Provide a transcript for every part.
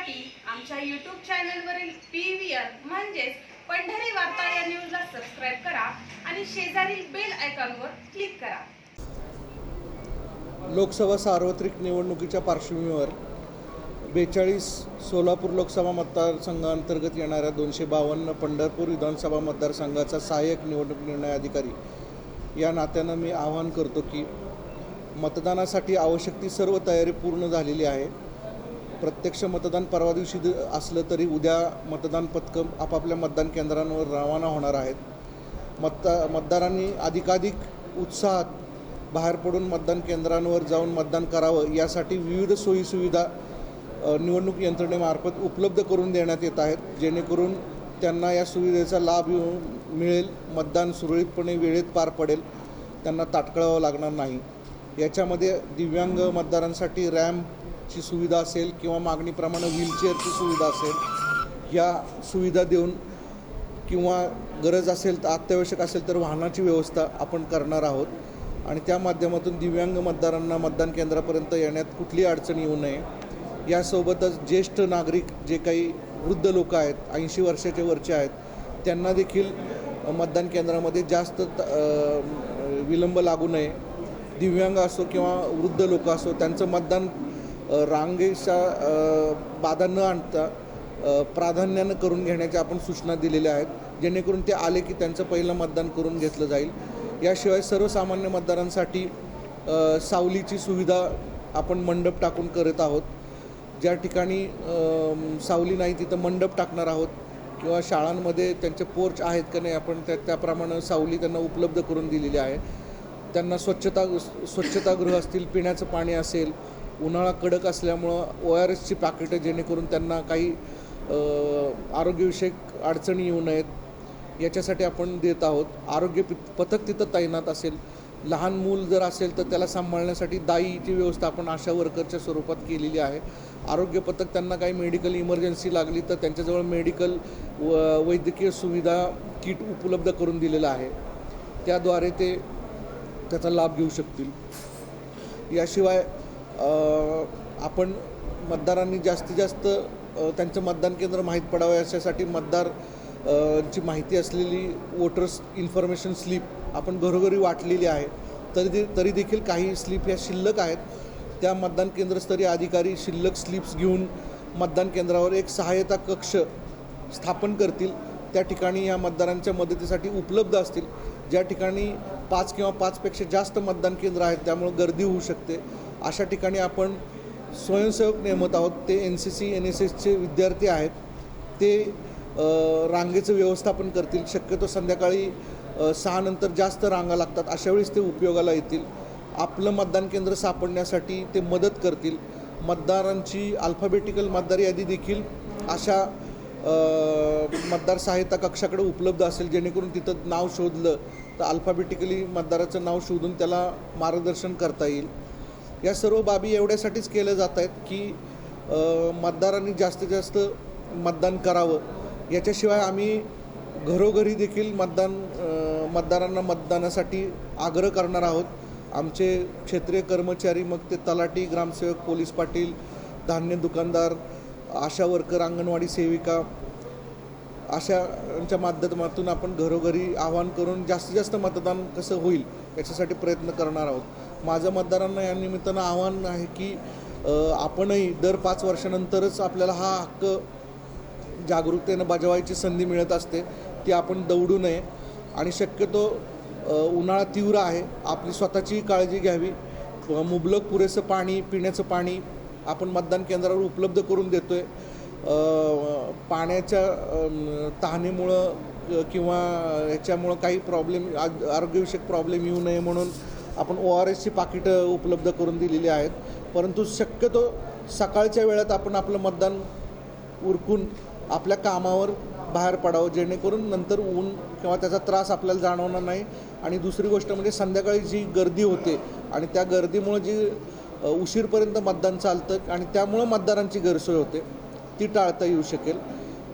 पाहण्यासाठी आमच्या यूट्यूब चॅनलवरील पी व्ही आर म्हणजेच पंढरी वार्ता या न्यूजला सबस्क्राईब करा आणि शेजारील बेल आयकॉनवर क्लिक करा. लोकसभा सार्वत्रिक निवडणुकीच्या पार्श्वभूमीवर बेचाळीस सोलापूर लोकसभा मतदारसंघांतर्गत येणाऱ्या दोनशे बावन्न पंढरपूर विधानसभा मतदारसंघाचा सहाय्यक निवडणूक निर्णय अधिकारी या नात्यानं मी आवाहन करतो की मतदानासाठी आवश्यक ती सर्व तयारी पूर्ण झालेली आहे. प्रत्यक्ष मतदान परवा दिवशी द- असलं तरी उद्या मतदान पथकं आपापल्या मतदान केंद्रांवर रवाना होणार आहेत. मतदा मतदारांनी अधिकाधिक उत्साहात बाहेर पडून मतदान केंद्रांवर जाऊन मतदान करावं यासाठी विविध सोयीसुविधा निवडणूक यंत्रणेमार्फत उपलब्ध करून देण्यात येत आहेत. जेणेकरून त्यांना या सुविधेचा लाभ येऊन मिळेल मतदान सुरळीतपणे वेळेत पार पडेल त्यांना ताटकळावं लागणार नाही. याच्यामध्ये दिव्यांग मतदारांसाठी रॅम्प ची सुविधा असेल किंवा मागणीप्रमाणे व्हीलचेअरची सुविधा असेल या सुविधा देऊन किंवा गरज असेल तर अत्यावश्यक असेल तर वाहनाची व्यवस्था आपण करणार आहोत. आणि त्या माध्यमातून दिव्यांग मतदारांना मतदान केंद्रापर्यंत येण्यात कुठलीही अडचण येऊ नये. यासोबतच ज्येष्ठ नागरिक जे काही वृद्ध लोक आहेत ऐंशी वर्षाचे वरचे आहेत त्यांना देखील मतदान केंद्रामध्ये जास्त त- विलंब लागू नये. दिव्यांग असो किंवा वृद्ध लोक असो त्यांचं मतदान रांगेच्या बाधा न आणता प्राधान्यानं करून घेण्याच्या आपण सूचना दिलेल्या आहेत जेणेकरून ते आले की त्यांचं पहिलं मतदान करून घेतलं जाईल. याशिवाय सर्वसामान्य मतदारांसाठी सावलीची सुविधा आपण मंडप टाकून करत आहोत. ज्या ठिकाणी सावली नाही तिथं मंडप टाकणार आहोत किंवा शाळांमध्ये त्यांचे पोर्च आहेत का नाही आपण त्या त्याप्रमाणे सावली त्यांना उपलब्ध करून दिलेली आहे. त्यांना स्वच्छता स्वच्छतागृह असतील पिण्याचं पाणी असेल उन्हाळा कडक असल्यामुळं ओ आर एसची पाकिटं जेणेकरून त्यांना काही आरोग्यविषयक अडचणी येऊ नयेत याच्यासाठी आपण देत आहोत. आरोग्य पित- पथक तिथं तैनात असेल. लहान मूल जर असेल तर त्याला सांभाळण्यासाठी दाईची व्यवस्था आपण आशा वर्करच्या स्वरूपात केलेली आहे. आरोग्य पथक त्यांना काही मेडिकल इमर्जन्सी लागली तर त्यांच्याजवळ मेडिकल व वैद्यकीय सुविधा किट उपलब्ध करून दिलेलं आहे. त्याद्वारे ते त्याचा लाभ घेऊ शकतील. याशिवाय आपण मतदारांनी जास्तीत जास्त त्यांचं मतदान केंद्र माहीत पडावं याच्यासाठी मतदार ची माहिती असलेली वोटर्स इन्फॉर्मेशन स्लिप आपण घरोघरी वाटलेली आहे. तरी दे तरी देखील काही स्लिप ह्या शिल्लक आहेत. त्या मतदान केंद्रस्तरीय अधिकारी शिल्लक स्लिप्स घेऊन मतदान केंद्रावर एक सहाय्यता कक्ष स्थापन करतील. त्या ठिकाणी या मतदारांच्या मदतीसाठी उपलब्ध असतील. ज्या ठिकाणी पाच किंवा पाचपेक्षा जास्त मतदान केंद्र आहेत त्यामुळे गर्दी होऊ शकते. अशा ठिकाणी आपण स्वयंसेवक नेमत आहोत. ते N C C N S एसचे विद्यार्थी आहेत. ते रांगेचं व्यवस्थापन करतील. शक्यतो संध्याकाळी सहानंतर जास्त रांगा लागतात. अशा वेळेस ते उपयोगाला येतील. आपलं मतदान केंद्र सापडण्यासाठी ते मदत करतील. मतदारांची अल्फाबेटिकल मतदार यादी देखील अशा मतदार सहायता कक्षाकडे उपलब्ध असेल. जेणेकरून तिथं नाव शोधलं तर अल्फाबेटिकली मतदाराचं नाव शोधून त्याला मार्गदर्शन करता येईल. या सर्व बाबी एवढ्यासाठीच केल्या जात आहेत की मतदारांनी जास्तीत जास्त मतदान करावं. याच्याशिवाय आम्ही घरोघरी देखील मतदान मतदारांना मतदानासाठी आग्रह करणार आहोत. आमचे क्षेत्रीय कर्मचारी मग ते तलाठी ग्रामसेवक पोलीस पाटील धान्य दुकानदार आशा वर्कर अंगणवाडी सेविका अशाच्या माध्यमातून आपण घरोघरी आवाहन करून जास्तीत जास्त मतदान कसं होईल याच्यासाठी प्रयत्न करणार आहोत. माझं मतदारांना या निमित्तानं आव्हान आहे की आपणही दर पाच वर्षानंतरच आपल्याला हा हक्क जागरूकतेनं बजावायची संधी मिळत असते ती आपण दौडू नये. आणि शक्यतो उन्हाळा तीव्र आहे आपली स्वतःची काळजी घ्यावी. मुबलक पुरेसं पाणी पिण्याचं पाणी आपण मतदान केंद्रावर उपलब्ध करून देतो आहे पाण्याच्या तहानेमुळं किंवा ह्याच्यामुळं काही प्रॉब्लेम आरोग्यविषयक प्रॉब्लेम येऊ नये म्हणून आपण ओ आर एसची पाकिटं उपलब्ध करून दिलेली आहेत. परंतु शक्यतो सकाळच्या वेळात आपण आपलं मतदान उरकून आपल्या कामावर बाहेर पडावं जेणेकरून नंतर ऊन किंवा त्याचा त्रास आपल्याला जाणवणार नाही. आणि दुसरी गोष्ट म्हणजे संध्याकाळी जी गर्दी होते आणि त्या गर्दीमुळं जी उशीरपर्यंत मतदान चालतं आणि त्यामुळं मतदारांची गैरसोय होते. ती टाळता येऊ शकेल.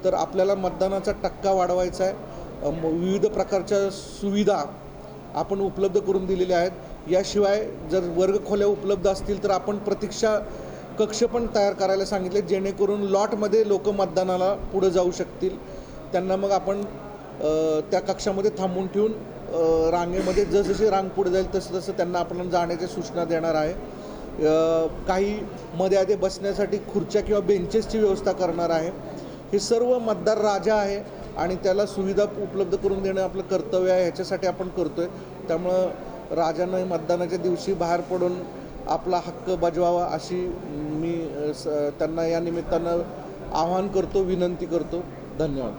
तर आपल्याला मतदानाचा टक्का वाढवायचा आहे. विविध प्रकारच्या सुविधा आपण उपलब्ध करून दिलेल्या आहेत. याशिवाय जर वर्गखोल्या उपलब्ध असतील तर आपण प्रतीक्षा कक्ष पण तयार करायला सांगितले जेणेकरून लॉटमध्ये लोक मतदानाला पुढं जाऊ शकतील. त्यांना मग आपण त्या कक्षामध्ये थांबून ठेवून रांगेमध्ये जसजशी रांग पुढे जाईल तसं तसं त्यांना आपण जाण्याच्या सूचना देणार आहे. काही मध्ये आधी बसण्यासाठी खुर्च्या किंवा बेंचेसची व्यवस्था करणार आहे. हे सर्व मतदार राजा आहे आणि त्याला सुविधा उपलब्ध करून देणं आपलं कर्तव्य आहे ह्याच्यासाठी आपण करतो आहे त्यामुळं राजानं मतदानाच्या दिवशी बाहेर पडून आपला हक्क बजवावा अशी मी स- त्यांना या निमित्तानं आवाहन करतो विनंती करतो. धन्यवाद.